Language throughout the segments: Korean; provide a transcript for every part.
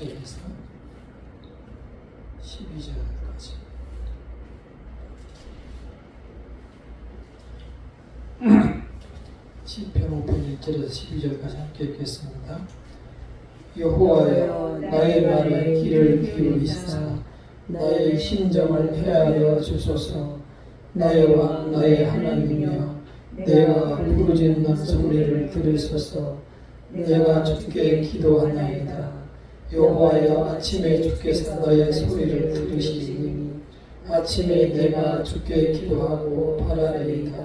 1절에서 12절까지. 시편 5편 1절에서 12절까지 함께 읽겠습니다. 여호와여 나의 말에 귀를 기울이시사 나의 심정을 헤아려 주소서. 나의 왕 나의 하나님이여 내가 부르짖는 소리를 들으소서. 내가 주께 기도하나이다 여호와여 아침에 주께서 너의 소리를 들으시니 아침에 내가 주께 기도하고 바라리이다.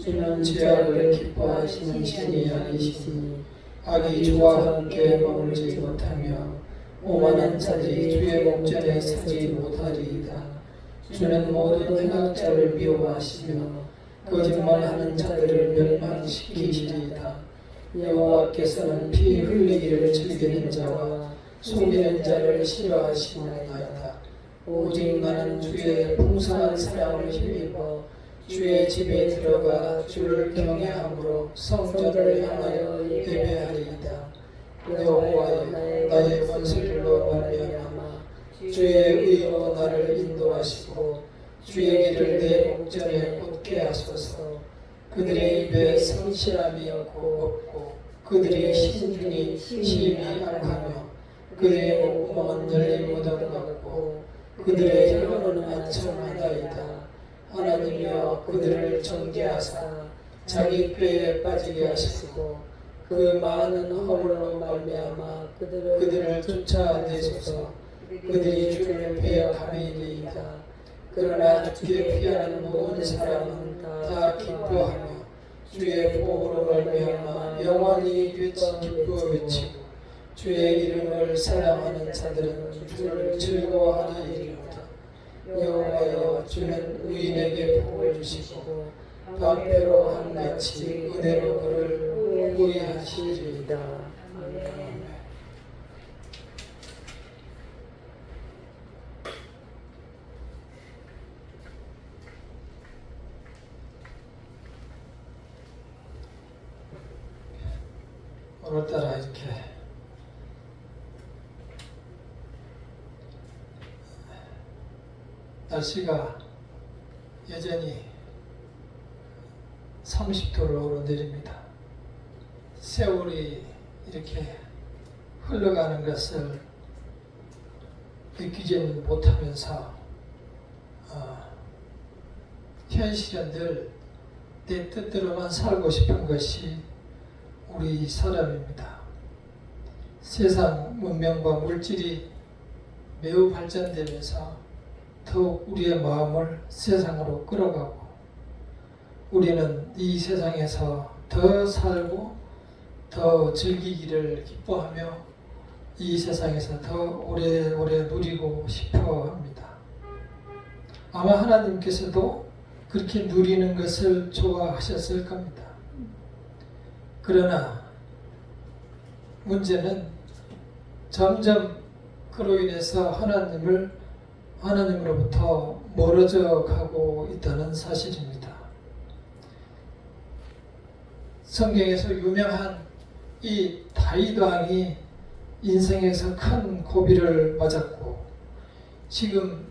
주는 죄악을 기뻐하시는 신이 아니시니 악이 주와 함께 머물지 못하며 오만한 자들이 주의 목전에 서지 못하리이다. 주는 모든 행악자를 미워하시며 거짓말하는 자들을 멸망시키시리이다. 여호와께서는 피 흘리기를 즐기는 자와 속이는 자를 싫어하시나이다. 오직 나는 주의 풍성한 사랑을 힘입어 주의 집에 들어가 주를 경외함으로 성전을 향하여 예배하리이다. 여호와여 나의 원수들로 말미암아 주의 의로 나를 인도하시고 주의 길을 내 목전에 꽂게 하소서. 그들의 입에 성실함이 없고 그들의 신중이 심히 악하며 그들의 목구멍은 열린 무덤 같고 그들의 혀는 아청하다이다. 하나님이여 그들을 정죄하사 자기 꾀에 빠지게 하시고 그 많은 허물로 말미암아 그들을, 쫓아내소서. 그들이 주를 배역함이니이다. 그러나 주께 피하는 모든 사람은 다 기뻐하며 주의 보호로 말미암아 영원히 기뻐 외치고 주의 이름을 사랑하는 자들은 주를 즐거워하나이다 여호와여 주는 의인에게 복을 주시고 방패로 한같이 은혜로 그를 구이하시리이다. 아멘. 오늘따라 이렇게 날씨가 여전히 30도를 오르내립니다. 세월이 이렇게 흘러가는 것을 느끼지는 못하면서 어, 현실은 늘 내 뜻대로만 살고 싶은 것이 우리 사람입니다. 세상 문명과 물질이 매우 발전되면서 더욱 우리의 마음을 세상으로 끌어가고 우리는 이 세상에서 더 살고 더 즐기기를 기뻐하며 이 세상에서 더 오래오래 누리고 싶어 합니다. 아마 하나님께서도 그렇게 누리는 것을 좋아하셨을 겁니다. 그러나 문제는 점점 그로 인해서 하나님을 하나님으로부터 멀어져 가고 있다는 사실입니다. 성경에서 유명한 이 다윗 왕이 인생에서 큰 고비를 맞았고 지금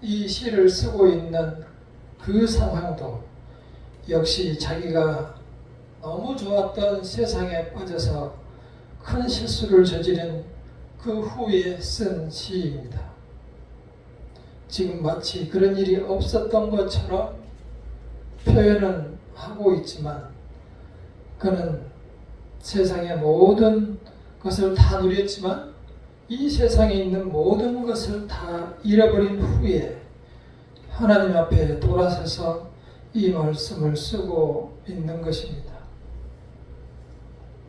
이 시를 쓰고 있는 그 상황도 역시 자기가 너무 좋았던 세상에 빠져서 큰 실수를 저지른 그 후에 쓴 시입니다. 지금 마치 그런 일이 없었던 것처럼 표현은 하고 있지만 그는 세상의 모든 것을 다 누렸지만 이 세상에 있는 모든 것을 다 잃어버린 후에 하나님 앞에 돌아서서 이 말씀을 쓰고 있는 것입니다.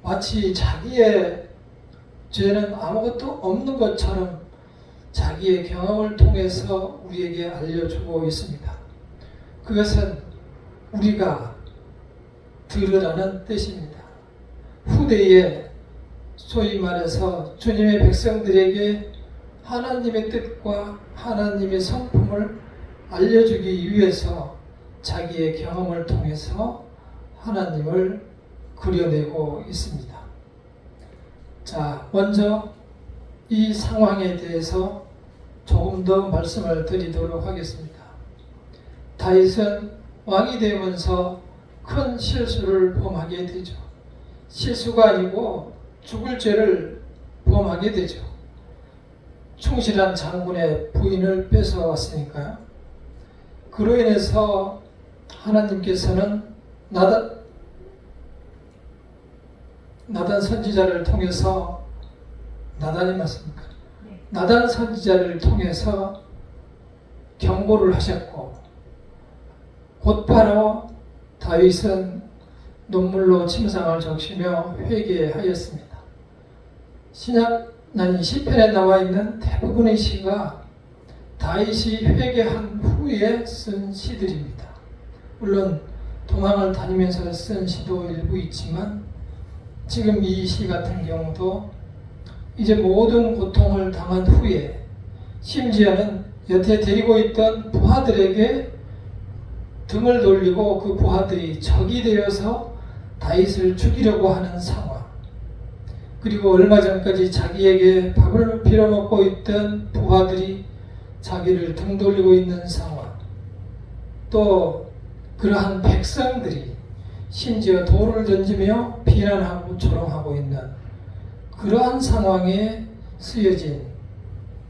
마치 자기의 죄는 아무것도 없는 것처럼 자기의 경험을 통해서 우리에게 알려주고 있습니다. 그것은 우리가 들으라는 뜻입니다. 후대에 소위 말해서 주님의 백성들에게 하나님의 뜻과 하나님의 성품을 알려주기 위해서 자기의 경험을 통해서 하나님을 그려내고 있습니다. 자, 먼저 이 상황에 대해서 조금 더 말씀을 드리도록 하겠습니다. 다윗은 왕이 되면서 큰 실수를 범하게 되죠. 실수가 아니고 죽을 죄를 범하게 되죠. 충실한 장군의 부인을 뺏어왔으니까요. 그로 인해서 하나님께서는 나단, 나단 선지자를 통해서 나단이 맞습니까? 네. 나단 선지자를 통해서 경고를 하셨고 곧바로 다윗은 눈물로 침상을 적시며 회개하였습니다. 신약 난 시편에 나와 있는 대부분의 시가 다윗이 회개한 후에 쓴 시들입니다. 물론 도망을 다니면서 쓴 시도 일부 있지만 지금 이 시 같은 경우도 이제 모든 고통을 당한 후에 심지어는 여태 데리고 있던 부하들에게 등을 돌리고 그 부하들이 적이 되어서 다윗을 죽이려고 하는 상황. 그리고 얼마 전까지 자기에게 밥을 빌어먹고 있던 부하들이 자기를 등 돌리고 있는 상황. 또 그러한 백성들이 심지어 돌을 던지며 비난하고 조롱하고 있는 그러한 상황에 쓰여진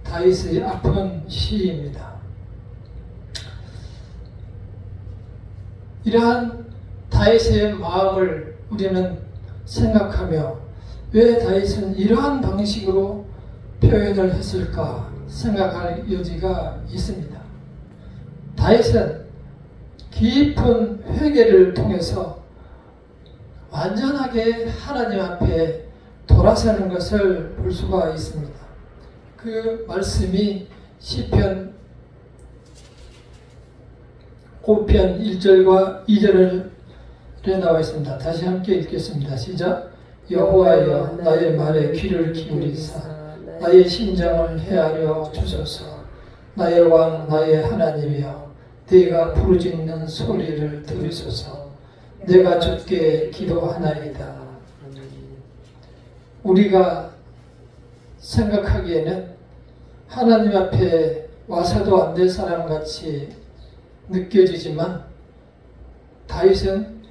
다윗의 아픈 시입니다. 이러한 다윗의 마음을 우리는 생각하며 왜 다윗은 이러한 방식으로 표현을 했을까 생각할 여지가 있습니다. 다윗은 깊은 회개를 통해서 완전하게 하나님 앞에 돌아서는 것을 볼 수가 있습니다. 그 말씀이 시편 5편 1절과 2절에 나와 있습니다. 다시 함께 읽겠습니다. 시작. 여호와여 나의 말에 귀를 기울이사 나의 심장을 헤아려 주소서. 나의 왕 나의 하나님이여 네가 부르짖는 소리를 들으소서. 내가 주께 기도하나이다. 우리가 생각하기에는 하나님 앞에 와서도 안 될 사람 같이 느껴지지만 다윗은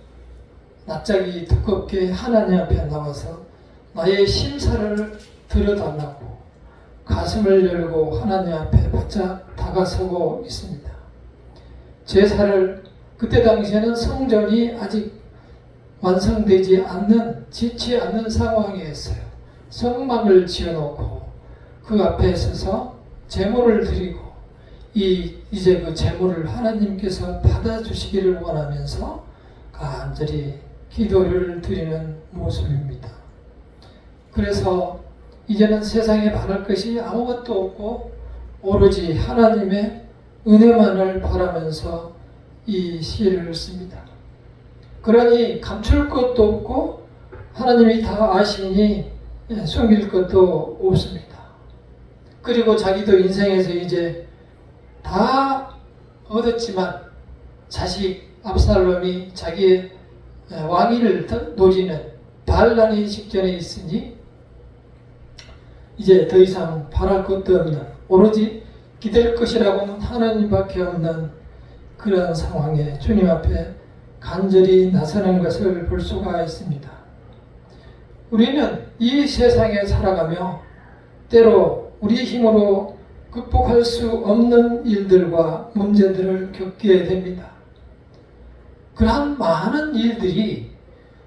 낯짝이 두껍게 하나님 앞에 나와서 나의 심사를 들여달라고 가슴을 열고 하나님 앞에 바짝 다가서고 있습니다. 제사를 그때 당시에는 성전이 아직 완성되지 않는 짓지 않는 상황이었어요. 성막을 지어놓고 그 앞에 서서 제물을 드리고 이 이제 그 제물을 하나님께서 받아주시기를 원하면서 간절히 기도를 드리는 모습입니다. 그래서 이제는 세상에 바랄 것이 아무것도 없고 오로지 하나님의 은혜만을 바라면서 이 시를 씁니다. 그러니 감출 것도 없고 하나님이 다 아시니 예, 숨길 것도 없습니다. 그리고 자기도 인생에서 이제 다 얻었지만 자식 압살롬이 자기의 예, 왕위를 노리는 반란이 직전에 있으니 이제 더 이상 바랄 것도 없는 오로지 기댈 것이라고는 하나님밖에 없는 그런 상황에 주님 앞에 간절히 나서는 것을 볼 수가 있습니다. 우리는 이 세상에 살아가며 때로 우리 힘으로 극복할 수 없는 일들과 문제들을 겪게 됩니다. 그러한 많은 일들이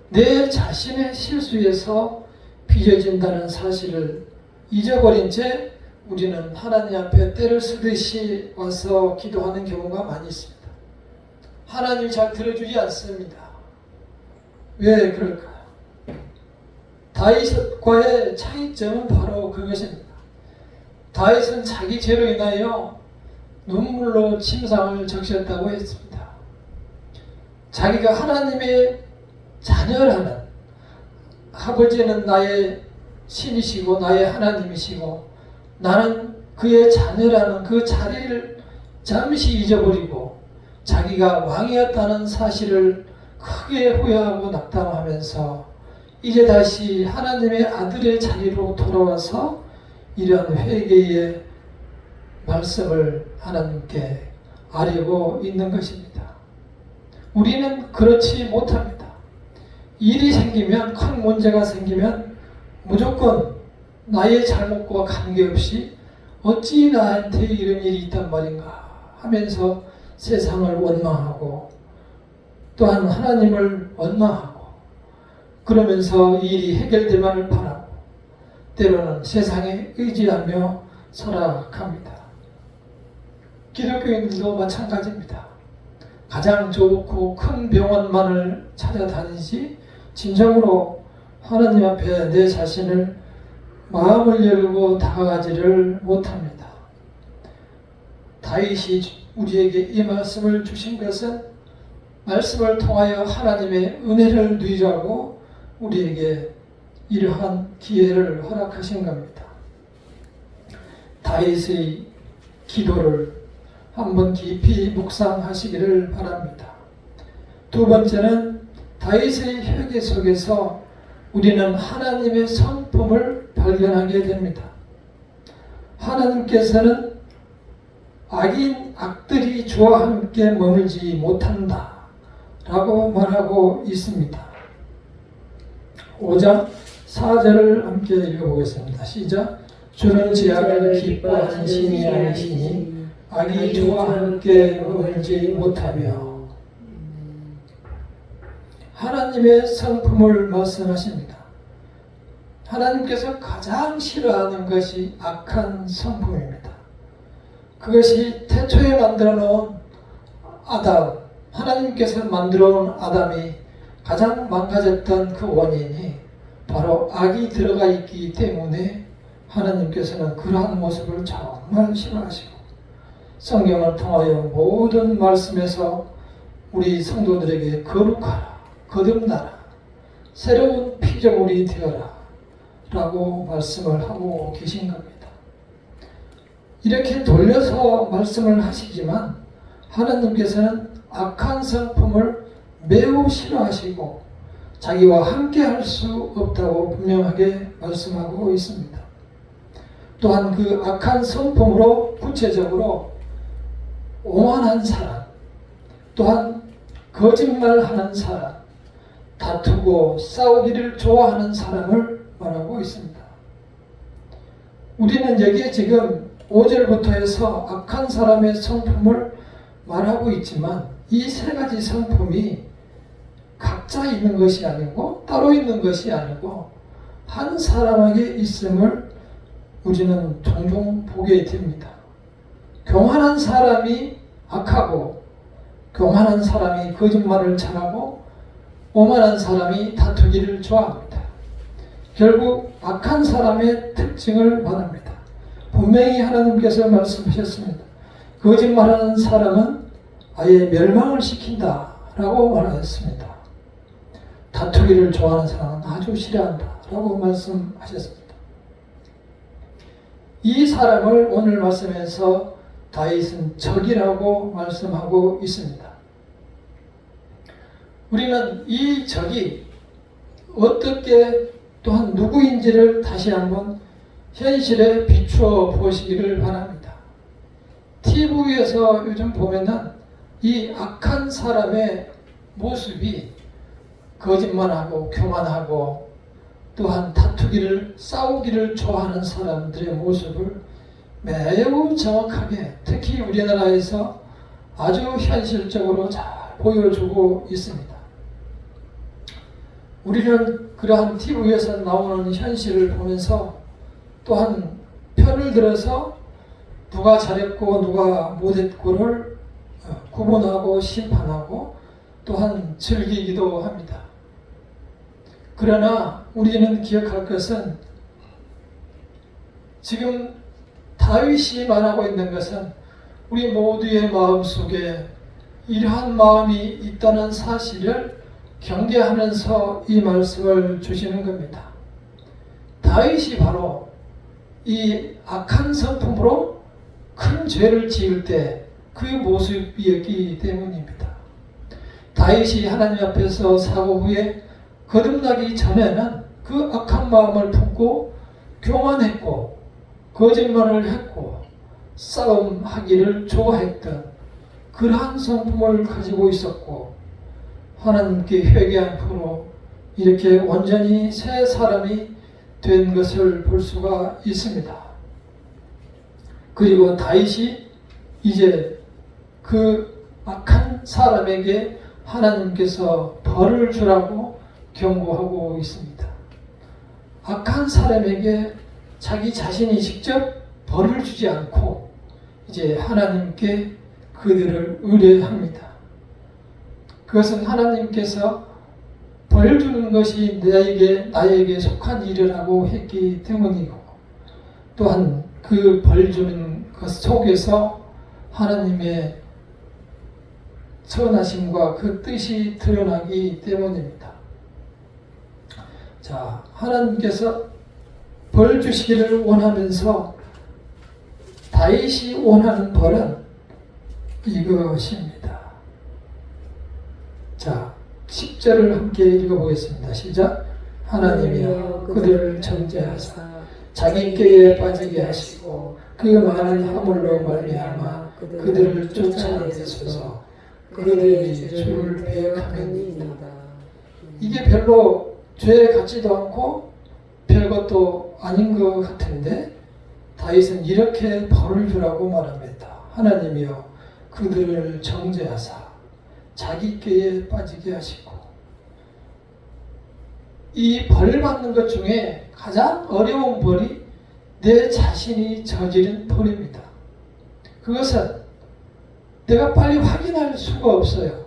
내 자신의 실수에서 빚어진다는 사실을 잊어버린 채 우리는 하나님 앞에 때를 쓰듯이 와서 기도하는 경우가 많이 있습니다. 하나님이 잘 들어주지 않습니다. 왜 그럴까요? 다윗과의 차이점은 바로 그것입니다. 다윗은 자기 죄로 인하여 눈물로 침상을 적셨다고 했습니다. 자기가 하나님의 자녀라는 아버지는 나의 신이시고 나의 하나님이시고 나는 그의 자녀라는 그 자리를 잠시 잊어버리고 자기가 왕이었다는 사실을 크게 후회하고 낙담하면서 이제 다시 하나님의 아들의 자리로 돌아와서 이러한 회개의 말씀을 하나님께 아뢰고 있는 것입니다. 우리는 그렇지 못합니다. 일이 생기면 큰 문제가 생기면 무조건 나의 잘못과 관계없이 어찌 나한테 이런 일이 있단 말인가 하면서 세상을 원망하고 또한 하나님을 원망하고 그러면서 이 일이 해결되만을 바라고 때로는 세상에 의지하며 살아갑니다. 기독교인들도 마찬가지입니다. 가장 좋고 큰 병원만을 찾아다니지 진정으로 하나님 앞에 내 자신을 마음을 열고 다가가지를 못합니다. 다윗이 우리에게 이 말씀을 주신 것은 말씀을 통하여 하나님의 은혜를 누리라고 우리에게 이러한 기회를 허락하신 겁니다. 다윗의 기도를 한번 깊이 묵상하시기를 바랍니다. 두 번째는 다윗의 회개 속에서 우리는 하나님의 성품을 발견하게 됩니다. 하나님께서는 악인 악들이 주와 함께 머물지 못한다 라고 말하고 있습니다. 5장 4절을 함께 읽어보겠습니다. 시작 주는 제약을 기뻐하는 신이 아니시니 악이 주와 함께 머물지 못하며 하나님의 성품을 말씀하십니다. 하나님께서 가장 싫어하는 것이 악한 성품입니다. 그것이 태초에 만들어 놓은 아담, 하나님께서 만들어 놓은 아담이 가장 망가졌던 그 원인이 바로 악이 들어가 있기 때문에 하나님께서는 그러한 모습을 정말 싫어하시고 성경을 통하여 모든 말씀에서 우리 성도들에게 거룩하라, 거듭나라, 새로운 피조물이 되어라 라고 말씀을 하고 계신 겁니다. 이렇게 돌려서 말씀을 하시지만 하나님께서는 악한 성품을 매우 싫어하시고 자기와 함께 할 수 없다고 분명하게 말씀하고 있습니다. 또한 그 악한 성품으로 구체적으로 오만한 사람, 또한 거짓말하는 사람, 다투고 싸우기를 좋아하는 사람을 말하고 있습니다. 우리는 여기에 지금 5절부터 해서 악한 사람의 성품을 말하고 있지만 이 세 가지 성품이 각자 있는 것이 아니고 따로 있는 것이 아니고 한 사람에게 있음을 우리는 종종 보게 됩니다. 교만한 사람이 악하고 교만한 사람이 거짓말을 잘하고 오만한 사람이 다투기를 좋아합니다. 결국 악한 사람의 특징을 말합니다. 분명히 하나님께서 말씀하셨습니다. 거짓말하는 사람은 아예 멸망을 시킨다 라고 말하셨습니다. 다투기를 좋아하는 사람은 아주 싫어한다 라고 말씀하셨습니다. 이 사람을 오늘 말씀에서 다윗은 적이라고 말씀하고 있습니다. 우리는 이 적이 어떻게 또한 누구인지를 다시 한번 현실에 비추어 보시기를 바랍니다. TV에서 요즘 보면은 이 악한 사람의 모습이 거짓말하고 교만하고 또한 다투기를 싸우기를 좋아하는 사람들의 모습을 매우 정확하게 특히 우리나라에서 아주 현실적으로 잘 보여주고 있습니다. 우리는 그러한 TV에서 나오는 현실을 보면서 또한 편을 들어서 누가 잘했고 누가 못했고를 어, 구분하고 심판하고 또한 즐기기도 합니다. 그러나 우리는 기억할 것은 지금 다윗이 말하고 있는 것은 우리 모두의 마음 속에 이러한 마음이 있다는 사실을 경계하면서 이 말씀을 주시는 겁니다. 다윗이 바로 이 악한 성품으로 큰 죄를 지을 때그 모습이었기 때문입니다. 다윗이 하나님 앞에서 사고 후에 거듭나기 전에는 그 악한 마음을 품고 교만했고 거짓말을 했고 싸움하기를 좋아했던 그러한 성품을 가지고 있었고 하나님께 회개한 후로 이렇게 완전히 새 사람이 된 것을 볼 수가 있습니다. 그리고 다윗이 이제 그 악한 사람에게 하나님께서 벌을 주라고 경고하고 있습니다. 악한 사람에게 자기 자신이 직접 벌을 주지 않고 이제 하나님께 그들을 의뢰합니다. 그것은 하나님께서 벌 주는 것이 나에게 나에게 속한 일이라고 했기 때문이고 또한 그 벌 주는 것 속에서 하나님의 선하심과 그 뜻이 드러나기 때문입니다. 자, 하나님께서 벌 주시기를 원하면서 다윗이 원하는 벌은 이것입니다. 자, 10절을 함께 읽어보겠습니다. 시작. 하나님이여 그들을 정죄하사 자기 꾀에 빠지게 하시고 그 많은 화물로 말미암아 그들을 쫓아내소서 그들이 주를 배역하느니이다. 이게 별로 죄 같지도 않고 별것도 아닌 것 같은데 다윗은 이렇게 벌을 주라고 말합니다. 하나님이여 그들을 정죄하사 자기 꾀에 빠지게 하시고 이 벌 받는 것 중에 가장 어려운 벌이 내 자신이 저지른 벌입니다. 그것은 내가 빨리 확인할 수가 없어요.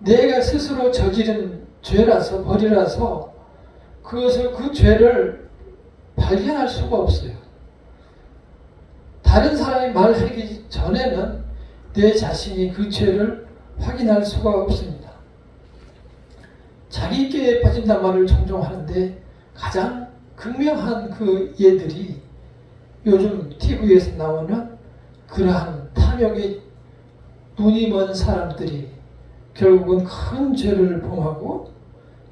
내가 스스로 저지른 죄라서 벌이라서 그것을 그 죄를 발견할 수가 없어요. 다른 사람이 말하기 전에는 내 자신이 그 죄를 확인할 수가 없습니다. 자기 꾀에 빠진단 말을 종종 하는데 가장 극명한 그 예들이 요즘 TV에서 나오는 그러한 탐욕에 눈이 먼 사람들이 결국은 큰 죄를 범하고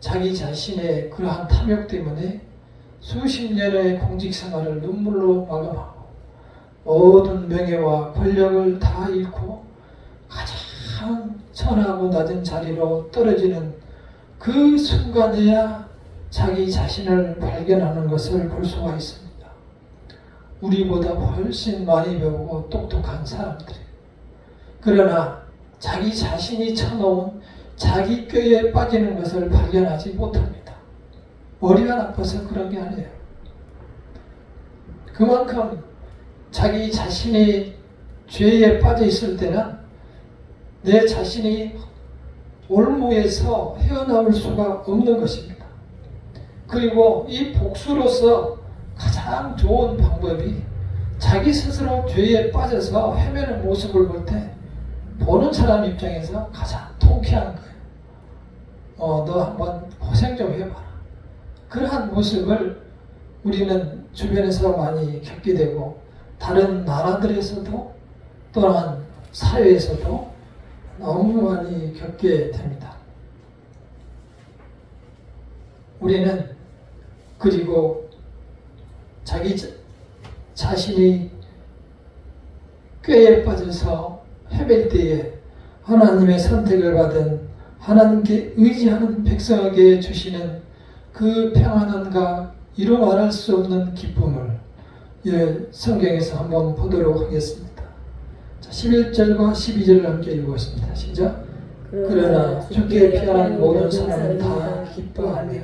자기 자신의 그러한 탐욕 때문에 수십 년의 공직 생활을 눈물로 마감하고 모든 명예와 권력을 다 잃고 가장 천하고 낮은 자리로 떨어지는 그 순간에야 자기 자신을 발견하는 것을 볼 수가 있습니다. 우리보다 훨씬 많이 배우고 똑똑한 사람들이. 그러나 자기 자신이 쳐놓은 자기 꾀에 빠지는 것을 발견하지 못합니다. 머리가 나빠서 그런 게 아니에요. 그만큼 자기 자신이 죄에 빠져 있을 때는 내 자신이 올무에서 헤어나올 수가 없는 것입니다. 그리고 이 복수로서 가장 좋은 방법이 자기 스스로 죄에 빠져서 헤매는 모습을 볼 때 보는 사람 입장에서 가장 통쾌한 거예요. 어, 너 한번 고생 좀 해봐라. 그러한 모습을 우리는 주변에서 많이 겪게 되고 다른 나라들에서도 또한 사회에서도 너무 많이 겪게 됩니다. 우리는 그리고 자기 자- 자신이 꾀에 빠져서 헤맬 때에 하나님의 선택을 받은 하나님께 의지하는 백성에게 주시는 그 평안함과 이루 말할 수 없는 기쁨을 예, 성경에서 한번 보도록 하겠습니다. 자, 11절과 12절을 함께 읽겠습니다. 시작. 그러나 주께 피하는 모든 사람은 다 기뻐하며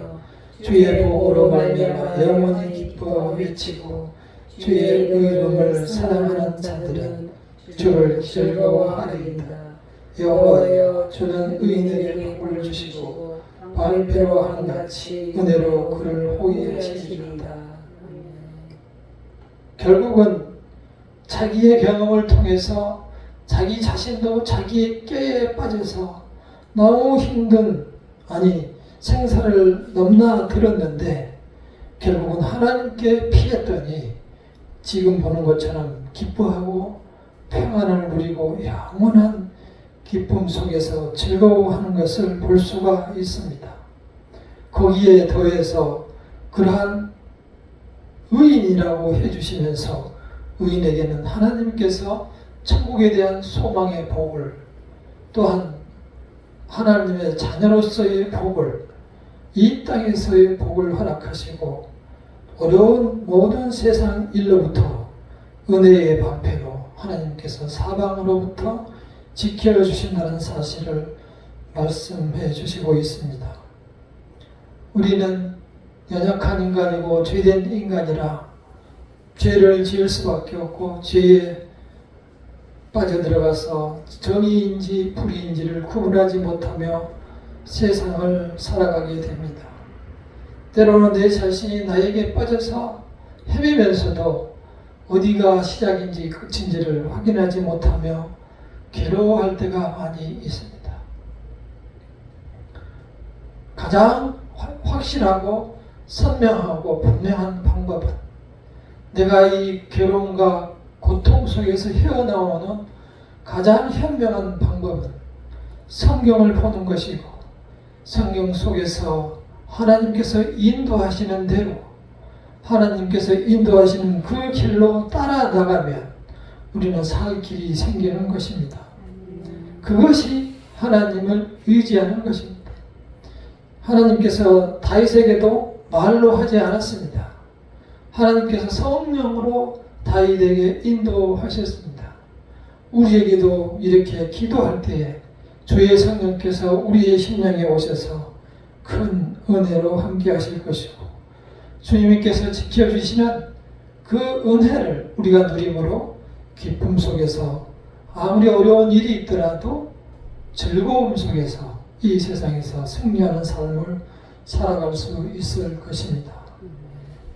주의 복으로 말미암아 영원히 기뻐 외치고 주의 의름을 사랑하는 자들은 주를 즐거워하리이다. 여호와여 주는 의인에게 복을 주시고 방패로 한같이 은혜로 그를 호위하시리이다. 결국은 자기의 경험을 통해서 자기 자신도 자기의 꾀에 빠져서 너무 힘든 아니 생사를 넘나들었는데 결국은 하나님께 피했더니 지금 보는 것처럼 기뻐하고 평안을 누리고 영원한 기쁨 속에서 즐거워하는 것을 볼 수가 있습니다. 거기에 더해서 그러한 의인이라고 해주시면서 의인에게는 하나님께서 천국에 대한 소망의 복을 또한 하나님의 자녀로서의 복을 이 땅에서의 복을 허락하시고 어려운 모든 세상 일로부터 은혜의 방패로 하나님께서 사방으로부터 지켜주신다는 사실을 말씀해 주시고 있습니다. 우리는 연약한 인간이고 죄된 인간이라 죄를 지을 수밖에 없고 죄에 빠져들어가서 정의인지 불의인지를 구분하지 못하며 세상을 살아가게 됩니다. 때로는 내 자신이 나에게 빠져서 헤매면서도 어디가 시작인지 끝인지를 확인하지 못하며 괴로워할 때가 많이 있습니다. 가장 확- 확실하고 선명하고 분명한 방법은 내가 이 괴로움과 고통 속에서 헤어나오는 가장 현명한 방법은 성경을 보는 것이고 성경 속에서 하나님께서 인도하시는 대로 하나님께서 인도하시는 그 길로 따라 나가면 우리는 살 길이 생기는 것입니다. 그것이 하나님을 의지하는 것입니다. 하나님께서 다윗에게도 말로 하지 않았습니다. 하나님께서 성령으로 다윗에게 인도하셨습니다. 우리에게도 이렇게 기도할 때에 주의 성령께서 우리의 심령에 오셔서 큰 은혜로 함께 하실 것이고 주님께서 지켜주시는 그 은혜를 우리가 누림으로 기쁨 속에서 아무리 어려운 일이 있더라도 즐거움 속에서 이 세상에서 승리하는 삶을 살아갈 수 있을 것입니다.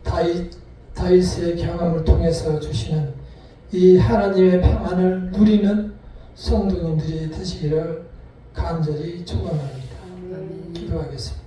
다윗, 다윗의 경험을 통해서 주시는 이 하나님의 평안을 누리는 성도님들이 되시기를 간절히 축원합니다. 기도하겠습니다.